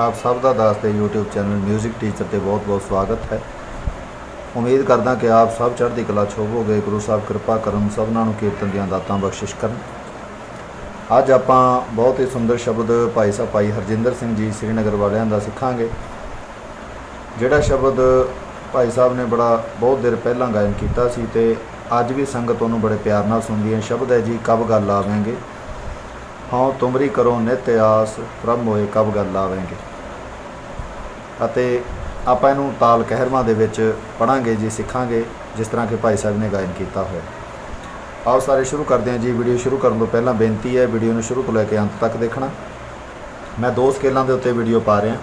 ਆਪ ਸਭ ਦਾ ਦਾਸ ਦੇ YouTube ਚੈਨਲ 뮤직 ਟੀਚਰ ਤੇ ਬਹੁਤ-ਬਹੁਤ ਸਵਾਗਤ ਹੈ। ਉਮੀਦ ਕਰਦਾ ਕਿ ਆਪ ਸਭ ਚੜ੍ਹਦੀ ਕਲਾ 'ਚ ਗੁਰੂ ਸਾਹਿਬ ਕਿਰਪਾ ਕਰਨ ਸਭਨਾਂ ਨੂੰ ਕੀਰਤਨ ਦੀਆਂ ਦਾਤਾਂ ਬਖਸ਼ਿਸ਼ ਕਰਨ। ਅੱਜ ਆਪਾਂ ਬਹੁਤ ਹੀ ਸੁੰਦਰ ਸ਼ਬਦ ਭਾਈ ਸਾਹਿਬ ਭਾਈ ਹਰਜਿੰਦਰ ਸਿੰਘ ਜੀ ਸ੍ਰੀਨਗਰ ਵਾਲਿਆਂ ਦਾ ਸਿੱਖਾਂਗੇ। ਜਿਹੜਾ ਸ਼ਬਦ ਭਾਈ ਸਾਹਿਬ ਨੇ ਬੜਾ ਬਹੁਤ ਦੇਰ ਪਹਿਲਾਂ ਗਾਇਨ ਕੀਤਾ ਸੀ ਤੇ ਅੱਜ ਵੀ ਸੰਗਤ ਉਹਨੂੰ ਬੜੇ ਪਿਆਰ ਨਾਲ ਸੁਣਦੀ ਹੈ। ਸ਼ਬਦ ਹੈ ਜੀ, ਕਬ ਗੱਲ ਆਵੇਂਗੇ? ਹਾਂ ਤੁਮਰੀ ਕਰੋ ਨਿਤ ਆਸ, ਪ੍ਰਭ ਹੋਏ ਕਬ ਗੱਲ ਆਵੇਂਗੇ? ਅਤੇ ਆਪਾਂ ਇਹਨੂੰ ਤਾਲ ਕਹਿਰਵਾਂ ਦੇ ਵਿੱਚ ਪੜਾਂਗੇ ਜੀ, ਸਿੱਖਾਂਗੇ, ਜਿਸ ਤਰ੍ਹਾਂ ਕਿ ਭਾਈ ਸਾਹਿਬ ਨੇ ਗਾਇਨ ਕੀਤਾ ਹੋਇਆ। ਆਓ ਸਾਰੇ ਸ਼ੁਰੂ ਕਰਦੇ ਹਾਂ ਜੀ। ਵੀਡੀਓ ਸ਼ੁਰੂ ਕਰਨ ਤੋਂ ਪਹਿਲਾਂ ਬੇਨਤੀ ਹੈ, ਵੀਡੀਓ ਨੂੰ ਸ਼ੁਰੂ ਤੋਂ ਲੈ ਕੇ ਅੰਤ ਤੱਕ ਦੇਖਣਾ। ਮੈਂ ਦੋ ਸਕੇਲਾਂ ਦੇ ਉੱਤੇ ਵੀਡੀਓ ਪਾ ਰਿਹਾ।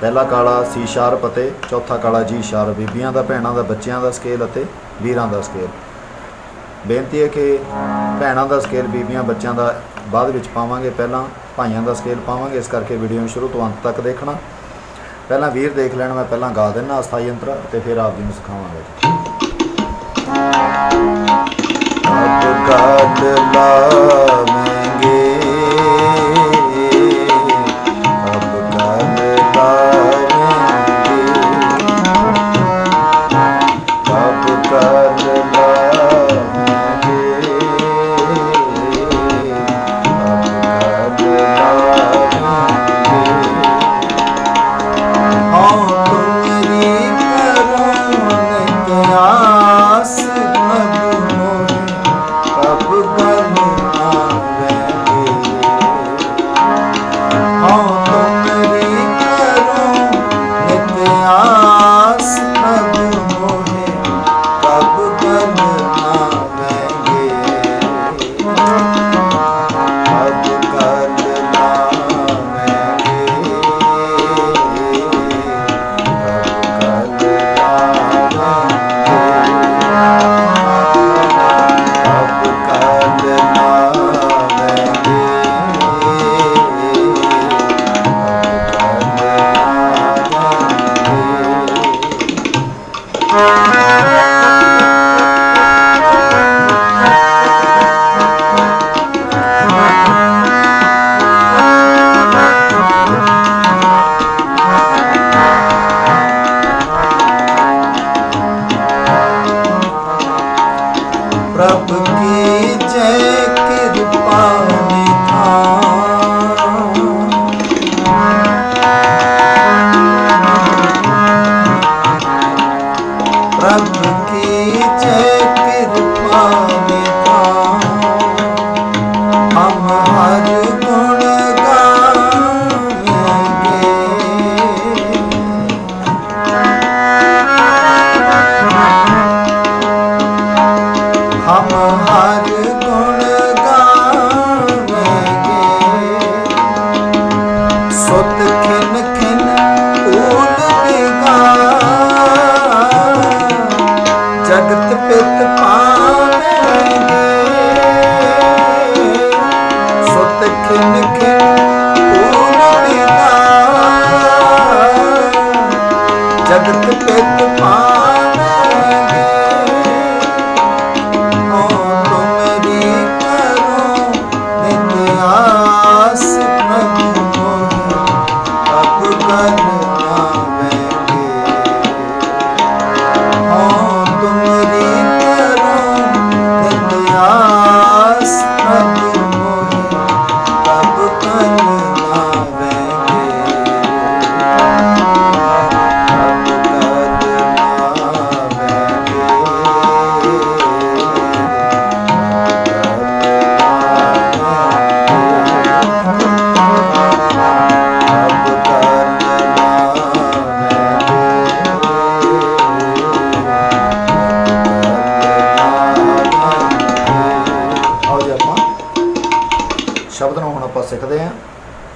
ਪਹਿਲਾ ਕਾਲਾ ਸੀ ਸ਼ਾਰਪ ਅਤੇ ਚੌਥਾ ਕਾਲਾ ਜੀ ਸ਼ਾਰਪ, ਬੀਬੀਆਂ ਦਾ, ਭੈਣਾਂ ਦਾ, ਬੱਚਿਆਂ ਦਾ ਸਕੇਲ ਅਤੇ ਵੀਰਾਂ ਦਾ ਸਕੇਲ। ਬੇਨਤੀ ਹੈ ਕਿ ਭੈਣਾਂ ਦਾ ਸਕੇਲ, ਬੀਬੀਆਂ, ਬੱਚਿਆਂ ਦਾ ਬਾਅਦ ਵਿੱਚ ਪਾਵਾਂਗੇ। ਪਹਿਲਾਂ ਭਾਈਆਂ ਦਾ ਸਕੇਲ ਪਾਵਾਂਗੇ। ਇਸ ਕਰਕੇ ਵੀਡੀਓ ਨੂੰ ਸ਼ੁਰੂ ਤੋਂ ਅੰਤ ਤੱਕ ਦੇਖਣਾ। ਪਹਿਲਾਂ ਵੀਰ ਦੇਖ ਲੈਣ, ਮੈਂ ਪਹਿਲਾਂ ਗਾ ਦੇਣਾ ਅਸਥਾਈ ਅੰਤਰਾ ਤੇ ਫਿਰ ਆਪ ਜੀ ਨੂੰ ਸਿਖਾਵਾਂਗੇ। ਅਬ ਗੱਲ ਲਾਵੇਂਗੇ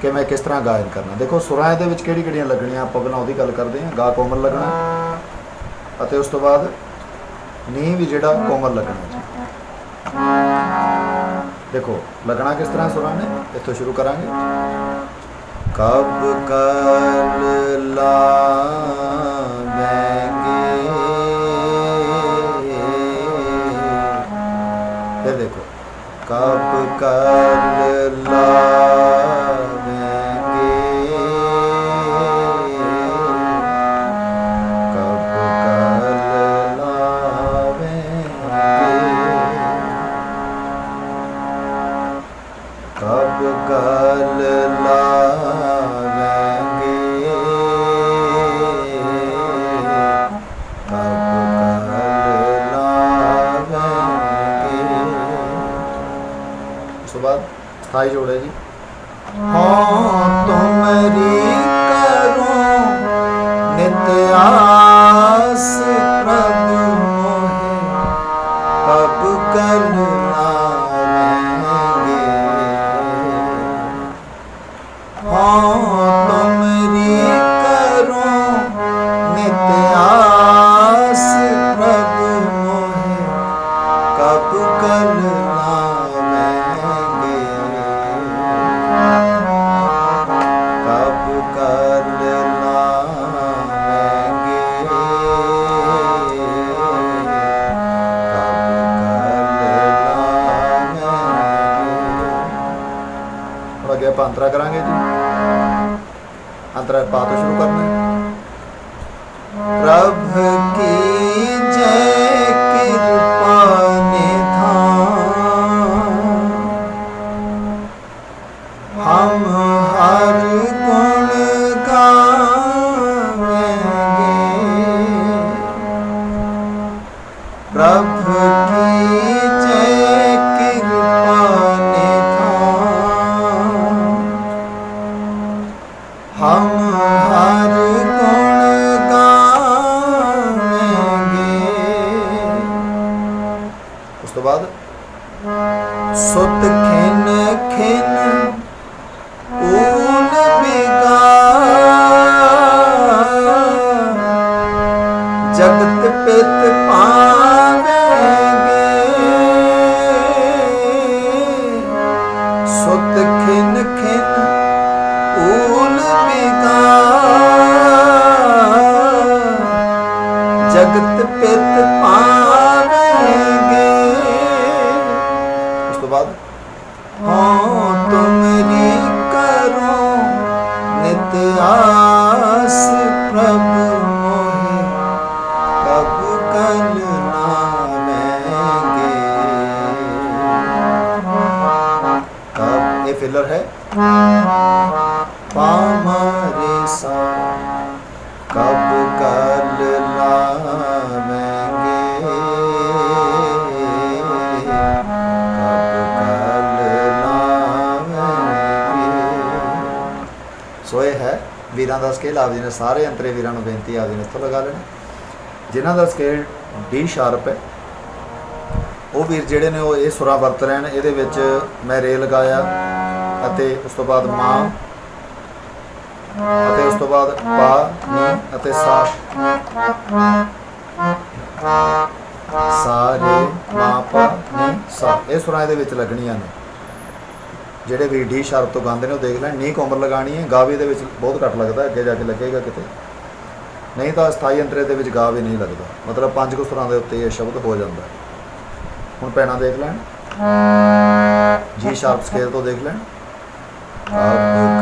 ਕਿ ਮੈਂ ਕਿਸ ਤਰ੍ਹਾਂ ਗਾਇਨ ਕਰਨਾ? ਦੇਖੋ ਸੁਰਾਂ ਦੇ ਵਿੱਚ ਕਿਹੜੀ ਕਿਹੜੀਆਂ ਲੱਗਣੀਆਂ ਆਪਾਂ ਪਹਿਲਾਂ ਉਹਦੀ ਗੱਲ ਕਰਦੇ ਹਾਂ। ਗਾ ਕੋਮਲ ਲੱਗਣਾ। ਅਤੇ ਉਸ ਤੋਂ ਬਾਅਦ ਨੀ ਵੀ ਜਿਹੜਾ ਕੋਮਲ ਲੱਗਣਾ ਦੇਖੋ ਲੱਗਣਾ ਕਿਸ ਤਰ੍ਹਾਂ ਸੁਰਾਂ ਨੇ? ਇੱਥੋਂ ਸ਼ੁਰੂ ਕਰਾਂਗੇ। ਕਬ ਕਲ ਲਾਵੇਂਗੇ। ਫਿਰ ਦੇਖੋ ਕਬ ਕਲ ਲਾਵੇਂਗੇ ਜੀ। ਹਾਂ ਤੁਮਰੀ ਕਰੋ ਨਿਤ ਆ ਅੰਤਰਾ ਕਰਾਂਗੇ ਜੀ। ਅੰਤਰਾ ਪਾ ਤੋਂ ਸ਼ੁਰੂ ਕਰਨਾ ਹੈ। ਪ੍ਰਭ ਕੀ ਜੈ ਕਿਰਪਾ ਨਿਧਾਨ ਹਮ ਹਰ ਗੁਣ ਗਾਵੇਂਗੇ। ਪ੍ਰਭ ਕੀ ਸਾ ਕਬ ਕਲ ਲਾਵੇਂਗੇ? ਕਬ ਸੋ ਇਹ ਹੈ, ਵੀਰਾਂ ਦਾ ਸਕੇਲ ਆਪ ਜੀ ਨੇ ਸਾਰੇ ਅੰਤਰੇ ਵੀਰਾਂ ਨੂੰ ਬੇਨਤੀ ਆਪ ਜੀ ਨੇ ਇੱਥੋਂ ਲਗਾ ਲੈਣਾ। ਜਿਨ੍ਹਾਂ ਦਾ ਸਕੇਲ ਡੀ ਸ਼ਾਰਪ ਹੈ, ਉਹ ਵੀਰ ਜਿਹੜੇ ਨੇ ਉਹ ਇਹ ਸੁਰਾ ਵਰਤ ਰਹੇ ਨੇ, ਇਹਦੇ ਵਿੱਚ ਮੈਂ ਰੇ ਲਗਾਇਆ ਅਤੇ ਉਸ ਤੋਂ ਬਾਅਦ ਮਾਂ ਅਤੇ ਉਸ ਤੋਂ ਬਾਅਦ ਪਾ, ਨੀ ਅਤੇ ਸਾ। ਸਾ, ਰੇ, ਮਾ, ਪਾ, ਨੀ, ਸਾ। ਇਹ ਸੁਰਾਂ ਇਹਦੇ ਵਿੱਚ ਲੱਗਣੀਆਂ ਨੇ। ਜਿਹੜੇ ਵੀ ਡੀ ਸ਼ਾਰਪ ਤੋਂ ਗਾਉਂਦੇ ਨੇ ਉਹ ਦੇਖ ਲੈਣ। ਨੀ ਕੋਮਰ ਲਗਾਣੀ ਹੈ। ਗਾਵੇ ਦੇ ਵਿੱਚ ਬਹੁਤ ਘੱਟ ਲੱਗਦਾ। ਅੱਗੇ ਜਾ ਕੇ ਲੱਗੇਗਾ ਕਿਤੇ। ਨਹੀਂ ਤਾਂ ਸਥਾਈ ਅੰਤਰੇ ਦੇ ਵਿੱਚ ਗਾਵੇ ਨਹੀਂ ਲੱਗਦਾ। ਮਤਲਬ ਪੰਜ ਕੁ ਸੁਰਾਂ ਦੇ ਉੱਤੇ ਇਹ ਸ਼ਬਦ ਹੋ ਜਾਂਦਾ। ਹੁਣ ਪੈਣਾ ਦੇਖ ਲੈਣ। ਜੀ ਸ਼ਾਰਪ ਸਕੇਲ ਤੋਂ ਦੇਖ ਲੈਣ। ਕਬ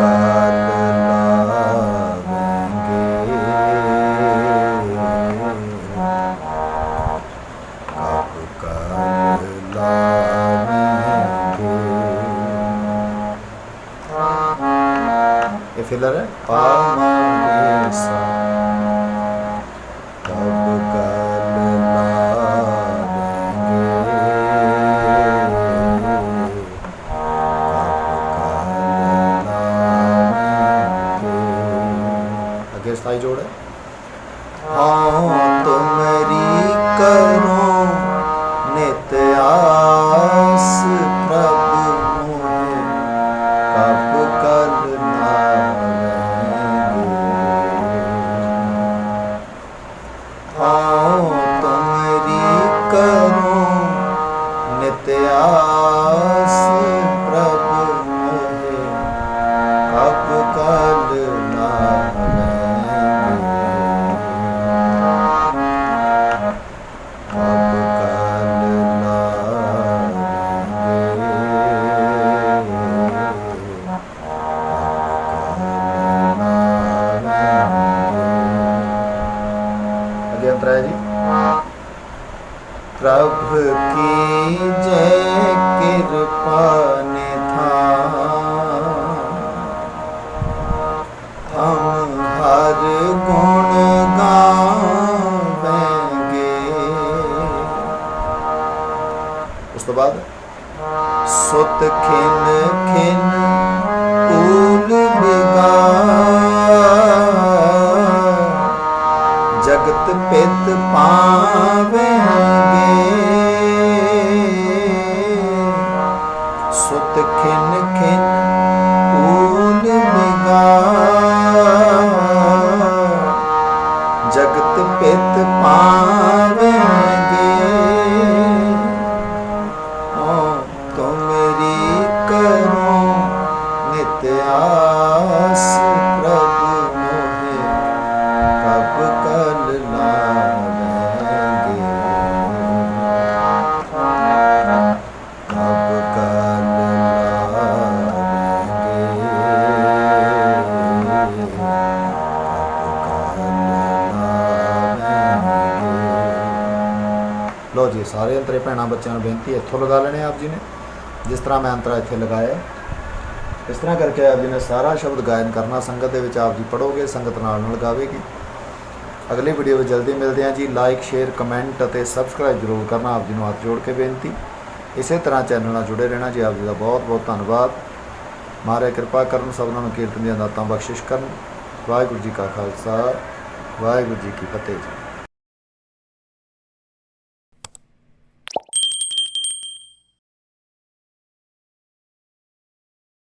ਲਾਵੇਂਗੇ ਇਹ ਫਿਲਰ ਹੈ ਪਾ ਮਾ ਰੇ ਸਾ ਕਬ ਕਾਲ ਲਾਵੇਂਗੇ ਅੱਗੇ ਸਥਾਈ ਜੋੜ यात्रा है जी प्रभु की जय कृपा हम हर गुण उस बाद सुत खिन खिन ਸਾਰੇ ਅੰਤਰੇ ਭੈਣਾਂ ਬੱਚਿਆਂ ਨੂੰ ਬੇਨਤੀ ਇੱਥੋਂ ਲਗਾ ਲੈਣੇ ਆਪ ਜੀ ਨੇ। ਜਿਸ ਤਰ੍ਹਾਂ ਮੈਂ ਅੰਤਰਾ ਇੱਥੇ ਲਗਾਇਆ ਇਸ ਤਰ੍ਹਾਂ ਕਰਕੇ ਆਪ ਜੀ ਨੇ ਸਾਰਾ ਸ਼ਬਦ ਗਾਇਨ ਕਰਨਾ, ਸੰਗਤ ਦੇ ਵਿੱਚ ਆਪ ਜੀ ਪੜੋਗੇ ਸੰਗਤ ਨਾਲ ਨਾਲ ਗਾਵੇਗੀ। ਅਗਲੀ ਵੀਡੀਓ ਵਿੱਚ ਜਲਦੀ ਮਿਲਦੇ ਹਾਂ ਜੀ। ਲਾਈਕ ਸ਼ੇਅਰ ਕਮੈਂਟ ਅਤੇ ਸਬਸਕ੍ਰਾਈਬ ਜ਼ਰੂਰ ਕਰਨਾ, ਆਪ ਜੀ ਨੂੰ ਹੱਥ ਜੋੜ ਕੇ ਬੇਨਤੀ। ਇਸੇ ਤਰ੍ਹਾਂ ਚੈਨਲ ਨਾਲ ਜੁੜੇ ਰਹਿਣਾ ਜੀ। ਆਪ ਜੀ ਦਾ ਬਹੁਤ ਬਹੁਤ ਧੰਨਵਾਦ। ਮਹਾਰਾਜ ਕਿਰਪਾ ਕਰਨ ਸਭਨਾਂ ਨੂੰ ਕੀਰਤਨ ਦੀਆਂ ਦਾਤਾਂ ਬਖਸ਼ਿਸ਼ ਕਰਨ। ਵਾਹਿਗੁਰੂ ਜੀ ਕਾ ਖਾਲਸਾ, ਵਾਹਿਗੁਰੂ ਜੀ ਕੀ ਫਤਿਹ ਜੀ।